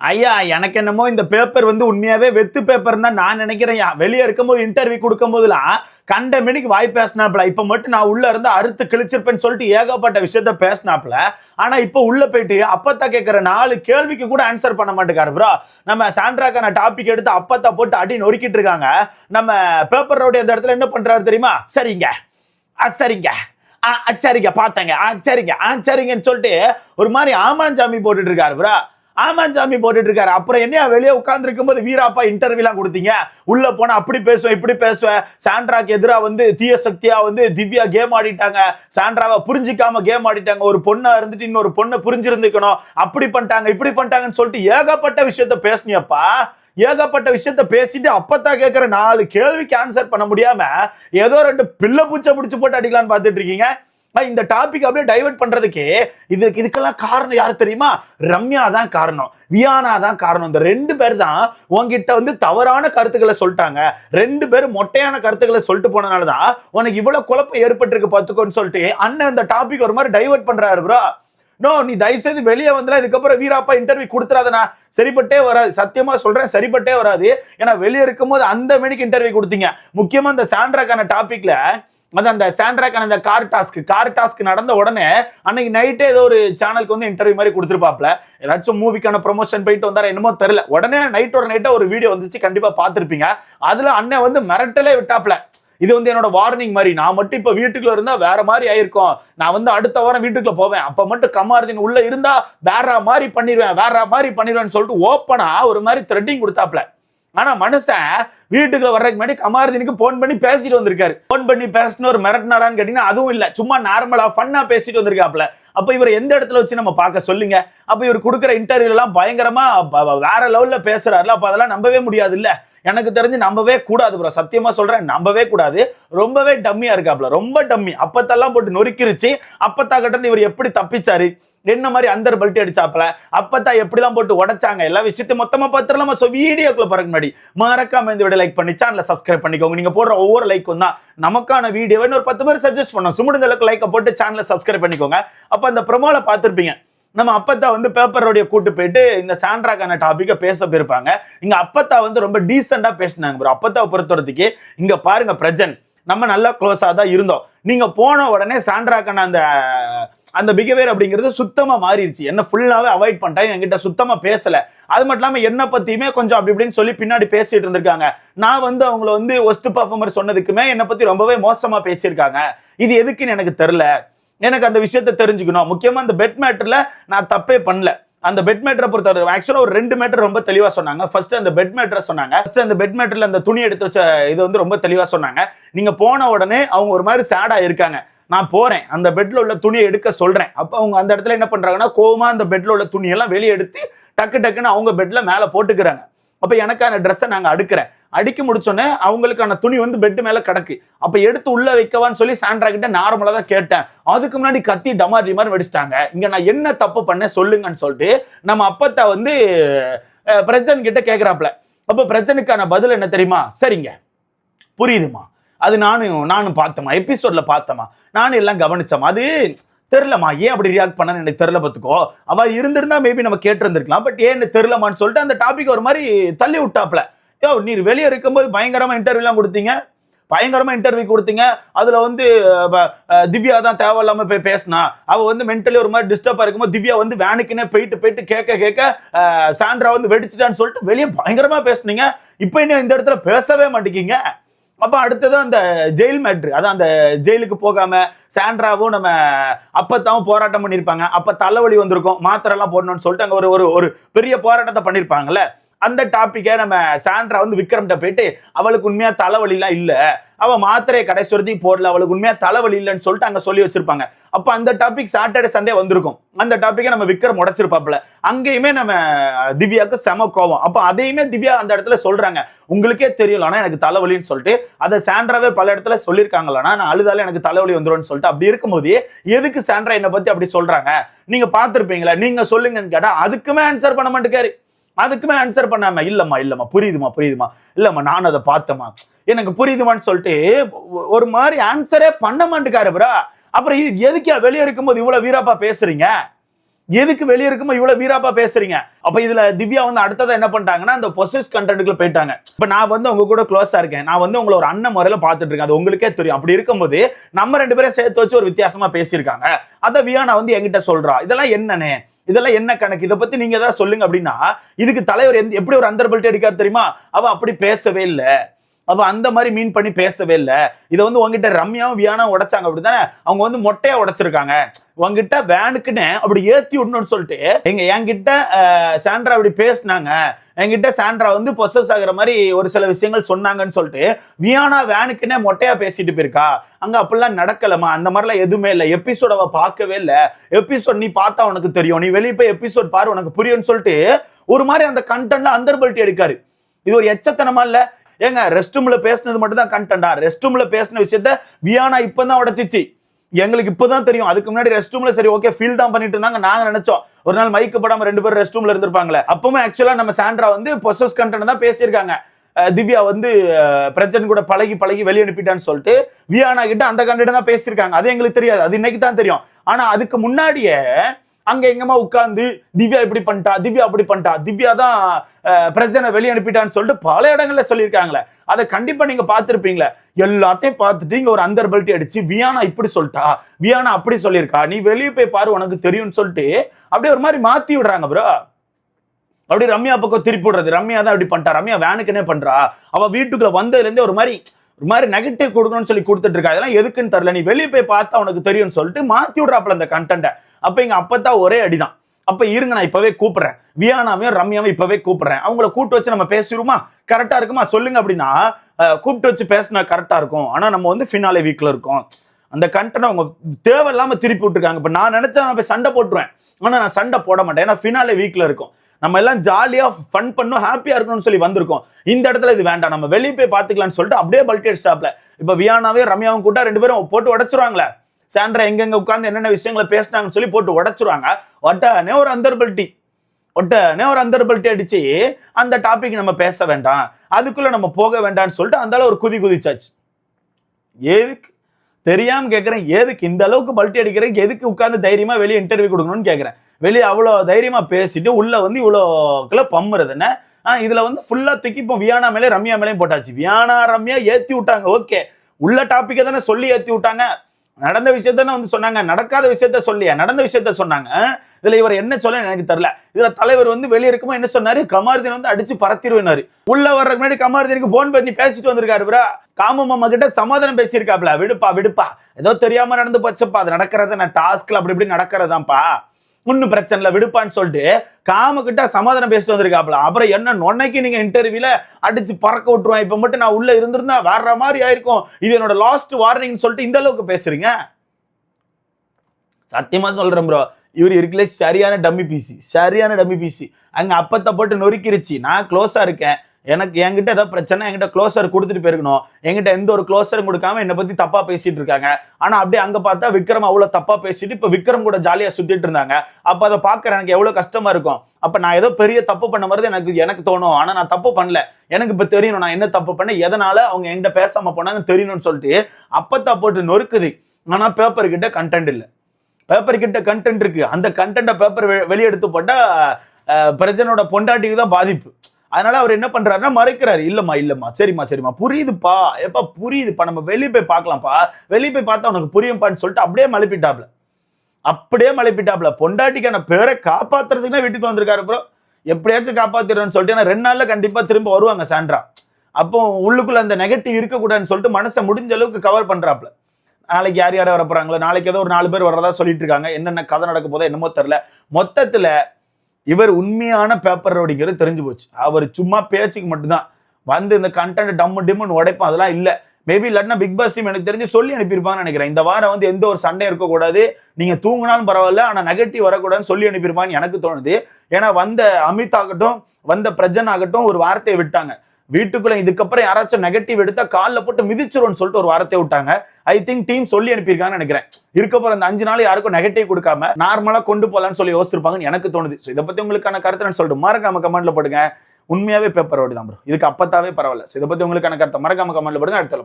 ஐயா எனக்கு என்னமோ இந்த பேப்பர் வந்து உண்மையாவே வெத்து பேப்பர் தான் நான் நினைக்கிறேன். வெளியே இருக்கும்போது இன்டர்வியூ கொடுக்கும் போதுலாம் கண்ட மணிக்கு வாய் பேசினாப்ல இப்போ மட்டும் நான் உள்ள இருந்து அறுத்து கிழிச்சிருப்பேன்னு சொல்லிட்டு ஏகப்பட்ட விஷயத்த பேசினாப்ல ஆனா இப்போ உள்ள போயிட்டு அப்பத்தா கேட்கிற நாலு கேள்விக்கு கூட ஆன்சர் பண்ண மாட்டேங்காரு ப்ரோ நம்ம சாண்ட்ராக்கான டாபிக் எடுத்து அப்பத்தா போட்டு அடி நொறுக்கிட்டு இருக்காங்க. நம்ம பேப்பர் ரோடு அந்த இடத்துல என்ன பண்றாரு தெரியுமா? சரிங்க. ஆ சரிங்க. ஆ ஆ, சரிங்க. பார்த்தேங்க. ஆ சரிங்க. ஆ சரிங்கன்னு சொல்லிட்டு ஒரு மாதிரி ஆமாஞ்சாமி போட்டுட்டு இருக்காரு ப்ரோ ஆமாஞ்சாமி போட்டுட்டு இருக்காரு அப்புறம் என்ன வெளியே உட்கார்ந்து போது வீராப்பா இன்டர்வியூலாம் கொடுத்தீங்க? உள்ள போனா அப்படி பேசுவேன் இப்படி பேசுவேன் சாண்ட்ராக்கு எதிராக வந்து தீய சக்தியா வந்து திவ்யா கேம் ஆடிட்டாங்க. சாண்ட்ராவை புரிஞ்சிக்காம கேம் ஆடிட்டாங்க. ஒரு பொண்ணா இருந்துட்டு இன்னொரு பொண்ணை புரிஞ்சிருந்துக்கணும். அப்படி பண்ணிட்டாங்க இப்படி பண்ணிட்டாங்கன்னு சொல்லிட்டு ஏகப்பட்ட விஷயத்த பேசுனியப்பா. ஏகப்பட்ட விஷயத்த பேசிட்டு அப்பத்தான் கேட்கிற நாலு கேள்விக்கு ஆன்சர் பண்ண முடியாம ஏதோ ரெண்டு பிள்ளை பூச்சை பிடிச்சி போட்டு அடிக்கலான்னு பார்த்துட்டு இருக்கீங்க. இந்த டாபிக் அப்படியே டைவர்ட் பண்றதுக்கே இதுக்கு இதுக்கெல்லாம் காரணம் யாரு தெரியுமா? ரம்யா தான் காரணம். வியானா தான் காரணம். இந்த ரெண்டு பேர் தான் உங்ககிட்ட வந்து தவறான கருத்துக்களை சொல்லிட்டாங்க. ரெண்டு பேரும் மொட்டையான கருத்துக்களை சொல்லிட்டு போனனால தான் உனக்கு இவ்வளவு குழப்பம் ஏற்பட்டிருக்கு பார்த்துக்கோன்னு சொல்லிட்டு அண்ணன் இந்த டாபிக் ஒரு மாதிரி டைவர்ட் பண்றாரு ப்ரோ நோ நீ தயவு செய்து வெளியே வந்துல இதுக்கப்புறம் வீராப்பா இன்டர்வியூ கொடுத்துறாதனா சரிப்பட்டே வராது. சத்தியமா சொல்றேன் சரிப்பட்டே வராது. ஏன்னா வெளியே இருக்கும்போது அந்த மணிக்கு இன்டர்வியூ கொடுத்தீங்க. முக்கியமா இந்த சாண்ட்ராக்கான டாபிக்ல அது அந்த சாண்ட்ராக்கான அந்த கார் டாஸ்க் கார் டாஸ்க் நடந்த உடனே அன்னைக்கு நைட்டே ஏதோ ஒரு சேனலுக்கு வந்து இன்டர்வியூ மாதிரி கொடுத்துருப்பாப்ல ஏதாச்சும் மூவிக்கான ப்ரொமோஷன் போயிட்டு வந்தாரா என்னமோ தெரியல. உடனே நைட்டோட நைட்டாக ஒரு வீடியோ வந்துச்சு கண்டிப்பாக பார்த்துருப்பீங்க. அதில் அண்ணன் வந்து மிரட்டலே விட்டாப்ல இது வந்து என்னோட வார்னிங் மாதிரி. நான் மட்டும் இப்போ வீட்டுக்குள்ள இருந்தா வேற மாதிரி ஆயிருக்கும். நான் வந்து அடுத்த வாரம் வீட்டுக்குள்ள போவேன். அப்ப மட்டும் கமாரதின் உள்ள இருந்தா வேற மாதிரி பண்ணிடுவேன் வேற மாதிரி பண்ணிடுவேன்னு சொல்லிட்டு ஓப்பனா ஒரு மாதிரி த்ரெட்டிங் கொடுத்தாப்ல ஆனா மனுஷன் வீட்டுக்குள்ள வர்றதுக்கு முன்னாடி கமாரதினுக்கு போன் பண்ணி பேசிட்டு வந்திருக்காரு. போன் பண்ணி பேசணும் ஒரு மிரட்டினாரான்னு கேட்டீங்கன்னா அதுவும் இல்ல. சும்மா நார்மலா ஃபன்னா பேசிட்டு வந்திருக்காப்ல அப்ப இவர் எந்த இடத்துல வச்சு நம்ம பார்க்க சொல்லுங்க? அப்ப இவர் கொடுக்குற இன்டர்வியூ எல்லாம் பயங்கரமா வேற லெவல்ல பேசுறாருல. அப்ப அதெல்லாம் நம்பவே முடியாது இல்ல எனக்கு தெரிஞ்சு நம்பவே கூடாது ப்ரோ சத்தியமா சொல்றேன் நம்பவே கூடாது. ரொம்பவே டம்மியா இருக்காப்ல. ரொம்ப டம்மி. அப்பத்தெல்லாம் போட்டு நொறுக்கிருச்சு. அப்பத்தா கிட்ட இவர் எப்படி தப்பிச்சாரு? என்ன மாதிரி அந்தர் பல்ட்டி அடிச்சாப்ல? அப்பத்தா எப்படிலாம் போட்டு உடைச்சாங்க? எல்லா விஷயத்தையும் மொத்தமா பார்த்துடலாமா ஸோ வீடியோக்குள்ள பாருங்க முன்னாடி மறக்காம இந்த வீடியோ லைக் பண்ணி சேனலை சப்ஸ்கிரைப் பண்ணிக்கோங்க. நீங்க போடுற ஒவ்வொரு லைக்கும் தான் நமக்கான வீடியோ ஒரு பத்து பேர் சஜஸ்ட் பண்ணோம். சுமுடிந்த அளவுக்கு லைக்கை போட்டு சேனலை சப்ஸ்கிரைப் பண்ணிக்கோங்க. அப்போ அந்த ப்ரொமோல பார்த்துருப்பீங்க. நம்ம அப்பத்தா வந்து பேப்பரோடைய கூட்டு போயிட்டு இந்த சாண்ட்ராக்கான டாபிக்கை பேச போயிருப்பாங்க. இங்க அப்பத்தா வந்து ரொம்ப டீசெண்டா பேசினாங்க ப்ரோ அப்பத்தாவை பொறுத்தவரத்துக்கு இங்க பாருங்க பிரஜன். நம்ம நல்லா க்ளோஸா தான் இருந்தோம். நீங்க போன உடனே சாண்ட்ராக்கான அந்த அந்த பிஹேவியர் அப்படிங்கிறது சுத்தமா மாறிடுச்சு. என்ன ஃபுல்லாவே அவாய்ட் பண்ணிட்டாங்க என்கிட்ட சுத்தமா பேசல. அது மட்டும் இல்லாம என்ன பத்தியுமே கொஞ்சம் அப்படி இப்படின்னு சொல்லி பின்னாடி பேசிட்டு இருந்திருக்காங்க. நான் வந்து அவங்கள வந்து ஒஸ்ட் பர்ஃபார்மர் சொன்னதுக்குமே என்னை பத்தி ரொம்பவே மோசமா பேசியிருக்காங்க. இது எதுக்குன்னு எனக்கு தெரில எனக்கு அந்த விஷயத்தை தெரிஞ்சுக்கணும். முக்கியமாக அந்த பெட் மேட்டரில் நான் தப்பே பண்ணல. அந்த பெட் மேட்டரை பொறுத்தவரை ஆக்சுவலாக ஒரு ரெண்டு மேட்டர் ரொம்ப தெளிவாக சொன்னாங்க. ஃபர்ஸ்ட் அந்த பெட் மேட்டரை சொன்னாங்க. ஃபர்ஸ்ட் அந்த பெட் மேட்டரில் அந்த துணி எடுத்து வச்ச இது வந்து ரொம்ப தெளிவாக சொன்னாங்க. நீங்கள் போன உடனே அவங்க ஒரு மாதிரி சேடாக இருக்காங்க. நான் போறேன். அந்த பெட்ல உள்ள துணியை எடுக்க சொல்றேன். அப்ப அவங்க அந்த இடத்துல என்ன பண்றாங்கன்னா கோவமா அந்த பெட்ல உள்ள துணியெல்லாம் வெளியே எடுத்து டக்கு டக்குன்னு அவங்க பெட்ல மேல போட்டுக்கிறாங்க. அப்ப எனக்கான ட்ரெஸ்ஸை நாங்க அடுக்கிறேன். அடிக்க முடிச்சோன்னே அவங்களுக்கான துணி வந்து பெட் மேல கிடக்கு. அப்ப எடுத்து உள்ள வைக்கவான்னு சொல்லி சாண்ட்ரா கிட்ட நார்மலா தான் கேட்டேன். அதுக்கு முன்னாடி கத்தி டமாரி மாதிரி வெடிச்சிட்டாங்க. இங்க நான் என்ன தப்பு பண்ணேன் சொல்லுங்கன்னு சொல்லிட்டு நம்ம அப்பத்தை வந்து பிரஜன் கிட்ட கேக்குறாப்ல அப்ப பிரஜனுக்கான பதில் என்ன தெரியுமா? சரிங்க. புரியுதுமா. அது நானும் நானும் பார்த்தேமா எபிசோட்ல பார்த்தேமா நானும் எல்லாம் கவனிச்சேமா அது தெரிலமா ஏன் அப்படி ரியாக்ட் பண்ணனு எனக்கு தெரில பார்த்துக்கோ. அவள் இருந்திருந்தா மேபி நம்ம கேட்டிருந்திருக்கலாம். பட் ஏன்னு தெரிலமான்னு சொல்லிட்டு அந்த டாபிக் ஒரு மாதிரி தள்ளி விட்டாப்ல யோ நீர் வெளியே இருக்கும்போது பயங்கரமா இன்டர்வியூலாம் கொடுத்தீங்க. பயங்கரமா இன்டர்வியூ கொடுத்தீங்க. அதுல வந்து திவ்யா தான் தேவையில்லாம போய் பேசினா. அவ வந்து மென்டலி ஒரு மாதிரி டிஸ்டர்பா இருக்கும்போது திவ்யா வந்து வேனுக்குன்னே போயிட்டு போயிட்டு கேட்க கேட்க சாண்ட்ரா வந்து வெடிச்சிட்டான்னு சொல்லிட்டு வெளியே பயங்கரமா பேசுனீங்க. இப்போ இன்னும் இந்த இடத்துல பேசவே மாட்டேங்கிங்க அப்ப அடுத்தது அந்த ஜெயில் மேட்ரு அதான் அந்த ஜெயிலுக்கு போகாம சாண்ட்ராவும் நம்ம அப்பத்தாவும் போராட்டம் பண்ணியிருப்பாங்க அப்ப தலைவலி வந்திருக்கும். மாத்திரை எல்லாம் போடணும்னு சொல்லிட்டு அங்க ஒரு ஒரு ஒரு பெரிய போராட்டத்தை பண்ணியிருப்பாங்கல்ல அந்த டாப்பிக்கை நம்ம சாண்ட்ரா வந்து விக்ரம்கிட்ட போயிட்டு அவளுக்கு உண்மையாக தலைவலிலாம் இல்லை? அவள் மாத்திரையை கடைசி போடல. அவளுக்கு உண்மையாக தலைவலி இல்லைன்னு சொல்லிட்டு அங்கே சொல்லி வச்சிருப்பாங்க. அப்போ அந்த டாபிக் சாட்டர்டே சண்டே வந்திருக்கும். அந்த டாப்பிக்கை நம்ம விக்ரம் உடச்சிருப்பாப்புல. அங்கேயுமே நம்ம திவ்யாவுக்கு செம கோவம். அப்போ அதையுமே திவ்யா அந்த இடத்துல சொல்கிறாங்க உங்களுக்கே தெரியல ஆனால் எனக்கு தலைவலின்னு சொல்லிட்டு. அதை சாண்ட்ராவே பல இடத்துல சொல்லியிருக்காங்களானா நான் அழுதாலே எனக்கு தலைவலி வந்துரும்னு சொல்லிட்டு. அப்படி இருக்கும்போது எதுக்கு சாண்ட்ரா என்னை பற்றி அப்படி சொல்கிறாங்க நீங்கள் பார்த்துருப்பீங்களா நீங்கள் சொல்லுங்கன்னு கேட்டால் அதுக்குமே ஆன்சர் பண்ண மாட்டேங்காரு அதுக்குமே ஆன்சர் பண்ணாம இல்லம்மா இல்லம்மா புரியுதுமா புரியுதுமா இல்லம்மா நான் அதை பார்த்தேம்மா. எனக்கு புரியுதுமான்னு சொல்லிட்டு ஒரு மாதிரி ஆன்சரே பண்ண மாட்டேக்காரு ப்ரா. அப்புறம் இது எதுக்கா வெளியே இருக்கும்போது இவ்வளவு வீராப்பா பேசுறீங்க? எதுக்கு வெளியே இருக்குமோ இவ்வளவு வீராப்பா பேசுறீங்க? அப்ப இதுல திவ்யா வந்து அடுத்ததான் என்ன பண்ணிட்டாங்கன்னா அந்த பொசஸ் கண்டென்ட்டுக்குள்ள போயிட்டாங்க. இப்ப நான் வந்து உங்க கூட க்ளோஸா இருக்கேன். நான் வந்து உங்களை ஒரு அண்ணன் முறையில பார்த்துட்டு இருக்கேன். அது உங்களுக்கே தெரியும். அப்படி இருக்கும்போது நம்ம ரெண்டு பேரும் சேர்த்து வச்சு ஒரு வித்தியாசமா பேசியிருக்காங்க. அதை வியானா வந்து என்கிட்ட சொல்றா. இதெல்லாம் என்னன்னு? இதெல்லாம் என்ன கணக்கு? இதை பத்தி நீங்க ஏதாவது சொல்லுங்க அப்படின்னா இதுக்கு தலைவர் எந்த எப்படி ஒரு அந்தர்பல்ட்டு எடுக்காரு தெரியுமா? அவ அப்படி பேசவே இல்லை. அவ அந்த மாதிரி மீன் பண்ணி பேசவே இல்லை. இதை வந்து உங்ககிட்ட ரம்யாவும் வியானா உடைச்சாங்க அப்படித்தானே? அவங்க வந்து மொட்டையா உடைச்சிருக்காங்க. உங்ககிட்ட வேனுக்குன்னு அப்படி ஏத்தி விடணும்னு சொல்லிட்டு எங்க என்கிட்ட சாண்ட்ரா அப்படி பேசினாங்க. என்கிட்ட சாண்ட்ரா வந்து பொசஸ் ஆகுற மாதிரி ஒரு சில விஷயங்கள் சொன்னாங்கன்னு சொல்லிட்டு வியானா வேனுக்குன்னே மொட்டையா பேசிட்டு போயிருக்கா. அங்க அப்படிலாம் நடக்கலமா அந்த மாதிரிலாம் எதுவுமே இல்லை. எபிசோட் அவ பார்க்கவே இல்லை. எபிசோட் நீ பார்த்தா உனக்கு தெரியும். நீ வெளியே போய் எபிசோட் பாரு உனக்கு புரியும்னு சொல்லிட்டு ஒரு மாதிரி அந்த கண்டென்ட்ல அந்தர்பல்ட்டி எடுக்காரு இது ஒரு எச்சத்தனமா இல்லை? ஏங்க ரெஸ்ட் ரூம்ல பேசினது மட்டும் தான் கண்டென்டா ரெஸ்ட் ரூம்ல பேசின விஷயத்த வியானா இப்பதான் உடச்சிச்சு. எங்களுக்கு இப்பதான் தெரியும். அதுக்கு முன்னாடி ரெஸ்ட் ரூம்ல சரி ஓகே ஃபீல் தான் பண்ணிட்டு இருந்தாங்க. நாங்க நினைச்சோம் ஒரு நாள் மைக்கு படாம ரெண்டு பேரும் ரெஸ்ட் ரூம்ல இருந்திருப்பாங்களே. அப்பவுமே ஆக்சுவலா நம்ம சாண்ட்ரா வந்து பொசஸ் கண்டென்ட் தான் பேசியிருக்காங்க. திவ்யா வந்து பிரச்சனை கூட பழகி பழகி வெளியே அனுப்பிட்டான்னு சொல்லிட்டு வியானா கிட்ட அந்த கண்டென்ட் தான் பேசியிருக்காங்க. அது எங்களுக்கு தெரியாது. அது இன்னைக்கு தான் தெரியும். ஆனா அதுக்கு முன்னாடியே அங்க எங்கம்மா உட்காந்து திவ்யா இப்படி பண்ணிட்டா திவ்யா அப்படி பண்ணிட்டா திவ்யா தான் பிரச்சனை வெளியே அனுப்பிட்டான்னு சொல்லிட்டு பல இடங்கள்ல சொல்லியிருக்காங்களே. அதை கண்டிப்பா நீங்க பார்த்துருப்பீங்களே. எல்லாத்தையும் பார்த்துட்டு இங்க ஒரு அந்தர் பல்ட்டி அடிச்சு வியானா இப்படி சொல்லிட்டா வியானா அப்படி சொல்லியிருக்கா நீ வெளியே போய் பாரு உனக்கு தெரியும்னு சொல்லிட்டு அப்படியே ஒரு மாதிரி மாத்தி விடுறாங்க ப்ரோ அப்படி ரம்யா பக்கம் திருப்பி விடுறது. ரம்யா தான் அப்படி பண்ணிட்டா ரம்யா வேனுக்குன்னே பண்றா? அவ வீட்டுக்குள்ள வந்ததுலேருந்தே ஒரு மாதிரி ஒரு மாதிரி நெகட்டிவ் கொடுக்கணும்னு சொல்லி கொடுத்துட்டு இருக்கா. அதெல்லாம் எதுக்குன்னு தெரியல. நீ வெளியே போய் பார்த்தா உனக்கு தெரியும்னு சொல்லிட்டு மாத்தி விடுறாப்புல அந்த கண்டென்ட்டை அப்போ இங்கே அப்போ தான் ஒரே அடிதான். அப்போ இருங்க நான் இப்போவே கூப்பிட்றேன். வியானாவையும் ரம்யாவையும் இப்போவே கூப்பிட்றேன். அவங்கள கூப்பிட்டு வச்சு நம்ம பேசிடுமா கரெக்டாக இருக்குமா? சொல்லுங்க அப்படின்னா கூப்பிட்டு வச்சு பேசினா கரெக்டாக இருக்கும். ஆனால் நம்ம வந்து ஃபினாலே வீக்கில் இருக்கோம். அந்த கண்டனை அவங்க தேவையில்லாமல் திருப்பி விட்டுருக்காங்க. இப்போ நான் நினச்சா நான் போய் சண்டை போட்டுருவேன். ஆனால் நான் சண்டை போட மாட்டேன். ஏன்னா ஃபினாலே வீக்கில் இருக்கும். நம்ம எல்லாம் ஜாலியாக ஃபன் பண்ணும் ஹாப்பியாக இருக்கணும்னு சொல்லி வந்திருக்கோம். இந்த இடத்துல இது வேண்டாம். நம்ம வெளியே போய் பார்த்துக்கலான்னு சொல்லிட்டு அப்படியே பல்டேட் ஸ்டாப்பில் இப்போ வியானாவே ரம்யாவும் கூட்டா ரெண்டு பேரும் போட்டு உடச்சிருவாங்களே. சாண்ட்ரா எங்கெங்க உட்காந்து என்னென்ன விஷயங்களை பேசினாங்கன்னு சொல்லி போட்டு உடச்சிருவாங்க. ஒட்டனே ஒரு அந்தர்பல்ட்டி. ஒட்டனே ஒரு அந்தர்பல்ட்டி அடிச்சு அந்த டாபிக் நம்ம பேச வேண்டாம். அதுக்குள்ள நம்ம போக வேண்டாம்னு சொல்லிட்டு அந்த அளவு ஒரு குதி குதிச்சாச்சு. எதுக்கு? தெரியாம கேட்கறேன் எதுக்கு? இந்த அளவுக்கு பல்ட்டி அடிக்கிறேன். எதுக்கு உட்காந்து தைரியமா வெளியே இன்டர்வியூ கொடுக்கணும்னு கேட்கறேன் வெளியே அவ்வளோ தைரியமா பேசிட்டு உள்ள வந்து இவ்வளோக்குள்ள பம்முறது இதுல வந்து ஃபுல்லா தூக்கி இப்போ வியானா மேலே ரம்யா மேலேயும் போட்டாச்சு. வியானா ரம்யா ஏத்தி விட்டாங்க. ஓகே. உள்ள டாபிக்கை தானே சொல்லி ஏத்தி விட்டாங்க. நடந்த விஷயத்தான வந்து சொன்னாங்க நடக்காத விஷயத்த சொல்லியா? நடந்த விஷயத்த சொன்னாங்க. இதுல இவர் என்ன சொல்ல எனக்கு தெரியல. இதுல தலைவர் வந்து வெளியே இருக்குமா என்ன சொன்னாரு? கமாருதீன் வந்து அடிச்சு பறத்திருவினாரு உள்ள வர்றதுக்கு முன்னாடி கமாருதீனுக்கு போன் பண்ணி பேசிட்டு வந்திருக்காரு பிரா. காமம்மா கிட்ட சமாதானம் பேசியிருக்காப்ல விடுப்பா விடுப்பா. ஏதோ தெரியாம நடந்து போச்சப்பா. அது நடக்கிறத நான் டாஸ்க்ல அப்படி இப்படி நடக்கிறதாப்பா ஒன்றும் பிரச்சனை இல்லை விடுப்பான்னு சொல்லிட்டு காமக்கிட்ட சமாதானம் பேசிட்டு வந்திருக்காப்ல அப்புறம் என்ன நொன்னைக்கு நீங்க இன்டர்வியூல அடிச்சு பறக்க விட்டுருவேன் இப்ப மட்டும் நான் உள்ள இருந்திருந்தா வேற மாதிரி ஆயிருக்கும். இது என்னோட லாஸ்ட் வார்னிங் சொல்லிட்டு இந்த அளவுக்கு பேசுறீங்க? சத்தியமா சொல்றேன் ப்ரோ இவர் இருக்குல்ல சரியான டம்மி பிசி சரியான டம்மி பிசி அங்க அப்பத்தை போட்டு நொறுக்கிருச்சு. நான் க்ளோஸா இருக்கேன். எனக்கு என்கிட்ட ஏதாவது பிரச்சனை என்கிட்ட க்ளோசர் கொடுத்துட்டு போயிருக்கணும். என்கிட்ட எந்த ஒரு க்ளோசரும் கொடுக்காம என்னை பத்தி தப்பா பேசிட்டு இருக்காங்க. ஆனா அப்படியே அங்க பார்த்தா விக்ரம் அவ்வளவு தப்பா பேசிட்டு இப்ப விக்ரம் கூட ஜாலியா சுத்திட்டு இருந்தாங்க. அப்ப அதை பாக்குற எனக்கு எவ்வளவு கஷ்டமா இருக்கும். அப்ப நான் ஏதோ பெரிய தப்பு பண்ண மாதிரி எனக்கு எனக்கு தோணும். ஆனா நான் தப்பு பண்ணல. எனக்கு இப்ப தெரியணும் நான் என்ன தப்பு பண்ணேன் எதனால அவங்க என்கிட்ட பேசாம போனாங்க தெரியணும்னு சொல்லிட்டு அப்பத்தா போட்டு நொறுக்குது. ஆனா பேப்பர் கிட்ட கண்டென்ட் இல்ல. பேப்பர் கிட்ட கண்டென்ட் இருக்கு. அந்த கண்டென்ட்டை பேப்பர் வெளியெடுத்து போட்டா பிரஜனோட பொண்டாட்டிக்கு தான் பாதிப்பு. அதனால அவர் என்ன பண்றாருன்னா மறைக்கிறாரு. இல்லம்மா இல்லம்மா சரிம்மா சரிம்மா புரியுதுப்பா. எப்பா புரியுதுப்பா. நம்ம வெளியே போய் பார்க்கலாம்ப்பா. வெளியே போய் பார்த்தா உனக்கு புரியும்ப்பான்னு சொல்லிட்டு அப்படியே மலைப்பிட்டாப்ல அப்படியே மலைப்பிட்டாப்ல பொண்டாட்டிக்கான பேரை காப்பாத்துறதுக்குன்னா வீட்டுக்கு வந்திருக்காரு ப்ரோ எப்படியாச்சும் காப்பாத்திடுறேன்னு சொல்லிட்டு ஏன்னா ரெண்டு நாள்ல கண்டிப்பா திரும்ப வருவாங்க சாண்ட்ரா. அப்போ உள்ளுக்குள்ள அந்த நெகட்டிவ் இருக்கக்கூடாதுன்னு சொல்லிட்டு மனசை முடிஞ்ச அளவுக்கு கவர் பண்றாப்ல நாளைக்கு யார் யார் வர போறாங்களோ நாளைக்கு ஏதோ ஒரு நாலு பேர் வர்றதா சொல்லிட்டு இருக்காங்க. என்னென்ன கதை நடக்க போதோ என்னமோ தெரியல. மொத்தத்துல இவர் உண்மையான பேப்பர் ரோடிங்கிறது தெரிஞ்சு போச்சு. அவர் சும்மா பேச்சுக்கு மட்டும்தான். வந்து இந்த கண்டென்ட் டம்மு டிம்முன்னு உடைப்போம் அதெல்லாம் இல்லை. மேபி இல்லாட்டினா பிக் பாஸ் டீம் எனக்கு தெரிஞ்சு சொல்லி அனுப்பியிருப்பான்னு நினைக்கிறேன். இந்த வாரம் வந்து எந்த ஒரு சண்டையும் இருக்கக்கூடாது. நீங்கள் தூங்கினாலும் பரவாயில்ல ஆனால் நெகட்டிவ் வரக்கூடாதுன்னு சொல்லி அனுப்பியிருப்பான்னு எனக்கு தோணுது. ஏன்னா வந்த அமித் ஆகட்டும் வந்த பிரஜன் ஆகட்டும் ஒரு வார்த்தையை விட்டாங்க. வீட்டுக்குள்ள இதுக்கப்புறம் யாராச்சும் நெகட்டிவ் எடுத்தா காலில் போட்டு மிதிச்சிரும்னு சொல்லிட்டு ஒரு வாரத்தை விட்டாங்க. ஐ திங்க் டீம் சொல்லி அனுப்பியிருக்காங்கன்னு நினைக்கிறேன். இருக்க போற அந்த அஞ்சு நாள் யாருக்கும் நெகட்டிவ் கொடுக்காம நார்மலா கொண்டு போகலான்னு சொல்லி யோசிச்சிருப்பாங்கன்னு எனக்கு தோணுது. ஸோ இதை பத்தி உங்களுக்கான கருத்தை நான் சொல்லிட்டு மறக்காம கமெண்ட்ல போடுங்க. உண்மையாவே பேப்பர் ஓடி தான் இதுக்கு அப்பத்தாவே பரவாயில்ல. ஸோ இதை பத்தி உங்களுக்கான கருத்தை மறக்காம கமெண்ட்ல போடுங்க. அடுத்த